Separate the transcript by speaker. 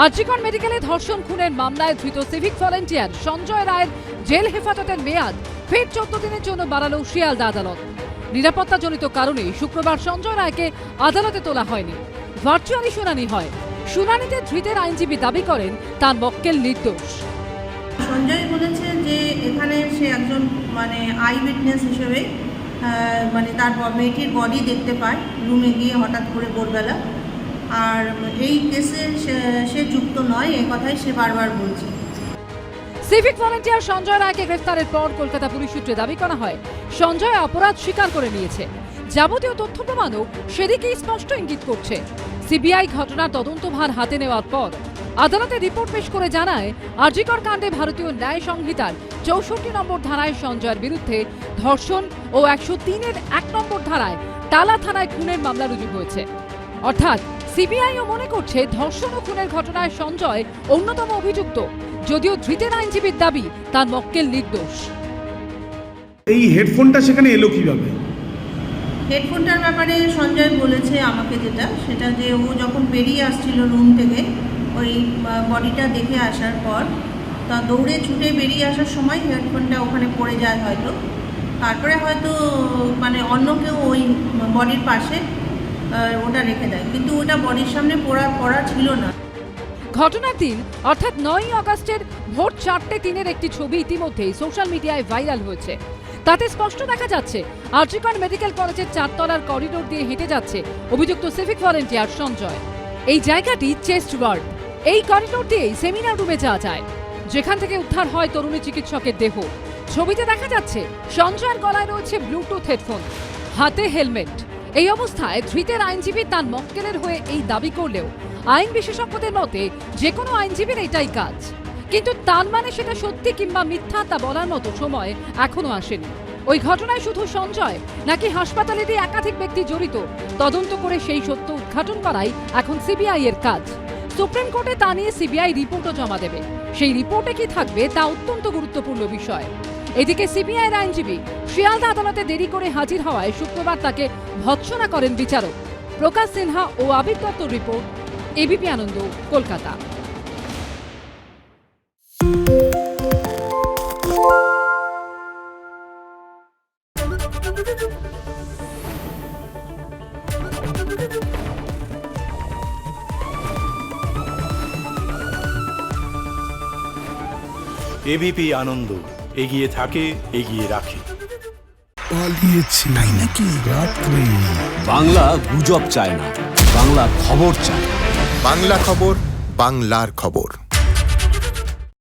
Speaker 1: আর্জিকর মেডিকেলে ধর্ষণ, খুনের মামলায় ধৃত সিভিক ভলেন্টিয়ার সঞ্জয় রায়ের জেল হেফাজতের মেয়াদ ফের চোদ্দ দিনের জন্য বাড়ালো শিয়ালদা আদালত। নিরাপত্তাজনিত কারণে শুক্রবার সঞ্জয় রায়কে আদালতে তোলা হয়নি। ভার্চুয়ালি শুনানি হয়। শুনানিতে ধৃতের আইনজীবী দাবি করেন, তার মক্কেল নির্দোষ।
Speaker 2: সঞ্জয় বলেছে যে এখানে সে একজন মানে আই উইটনেস হিসেবে মানে তার মেয়েটির বডি দেখতে পায়, রুমে গিয়ে হঠাৎ করে ভোরবেলা। আর এই কেসে সে- যুক্ত নয় এই কথাই সে বারবার বলছে।
Speaker 1: সিভিক ভলেন্টিয়ার সঞ্জয় রায়কে গ্রেফতারের পর কলকাতা পুলিশ সূত্রে দাবি করা হয়, সঞ্জয় অপরাধ স্বীকার করে নিয়েছে। যাবতীয় তথ্য প্রমাণও সেদিকেই স্পষ্ট ইঙ্গিত করছে। সিবিআই ঘটনার তদন্তভার হাতে নেওয়ার পর আদালতে রিপোর্ট পেশ করে জানায়, আরজিকর কাণ্ডে ভারতীয় ন্যায় সংহিতার চৌষট্টি নম্বর ধারায় সঞ্জয়ের বিরুদ্ধে ধর্ষণ ও একশো তিনের এক নম্বর ধারায় টালা থানায় খুনের মামলা রুজু হয়েছে। অর্থাৎ সিবিআইও মনে করছে ধর্ষণ ও খুনের ঘটনায় সঞ্জয় অন্যতম অভিযুক্ত। যদিও ধৃতের আইনজীবীর দাবি তার মক্কেল নির্দোষ।
Speaker 3: এই হেডফোনটা সেখানে এলো কীভাবে?
Speaker 2: হেডফোনটার ব্যাপারে সঞ্জয় বলেছে আমাকে যেটা সেটা যে ও যখন বেরিয়ে আসছিল রুম থেকে ওই বডিটা দেখে আসার পর তা দৌড়ে ছুটে বেরিয়ে আসার সময় হেডফোনটা ওখানে পড়ে যায় হয়তো। তারপরে হয়তো মানে অন্য কেউ ওই বডির পাশে ওটা রেখে দেয়। কিন্তু ওটা বডির সামনে পড়া পড়া ছিল না।
Speaker 1: ঘটনার দিন, অর্থাৎ নয়ই আগস্টের ভোর চারটে তিনের একটি ছবি ইতিমধ্যেই সোশ্যাল মিডিয়ায় ভাইরাল হয়েছে। তাতে স্পষ্ট দেখা যাচ্ছে, আর্জিকর মেডিকেল কলেজের চারতলার করিডোর দিয়ে হেঁটে যাচ্ছে অভিযুক্ত সিভিক ভলেন্টিয়ার সঞ্জয়। এই জায়গাটি চেস্ট ওয়ার্ড। এই করিডোর দিয়েই সেমিনার রুমে যাওয়া যায়, যেখান থেকে উদ্ধার হয় তরুণী চিকিৎসকের দেহ। ছবিতে দেখা যাচ্ছে, সঞ্জয়ের গলায় রয়েছে ব্লুটুথ হেডফোন, হাতে হেলমেট। এই অবস্থায় ধৃতের আইনজীবী তার মক্কেলের হয়ে এই দাবি করলেও আইন বিশেষজ্ঞদের মতে যে কোনো আইনজীবীর এটাই কাজ। কিন্তু তার মানে সেটা সত্যি কিংবা মিথ্যা তা বলার মতো সময় এখনও আসেনি। ওই ঘটনায় শুধু সঞ্জয় নাকি হাসপাতালেরই একাধিক ব্যক্তি জড়িত তদন্ত করে সেই সত্য উদ্ঘাটন করাই এখন সিবিআই এর কাজ। সুপ্রিম কোর্টে তা নিয়ে সিবিআই রিপোর্টও জমা দেবে। সেই রিপোর্টে কি থাকবে তা অত্যন্ত গুরুত্বপূর্ণ বিষয়। এদিকে সিবিআই এর আইনজীবী শিয়ালদা আদালতে দেরি করে হাজির হওয়ায় শুক্রবার তাকে ভৎসনা করেন বিচারক। প্রকাশ সিনহা ও আবির দত্তর report, ABP Ananda, Kolkata.
Speaker 4: ABP Ananda. এগিয়ে থাকে এগিয়ে রাখে।
Speaker 5: পালিয়েছে তাই নাকি? রাত্রে।
Speaker 6: বাংলা গুজব চায় না বাংলা খবর চায়
Speaker 7: বাংলা খবর বাংলার খবর।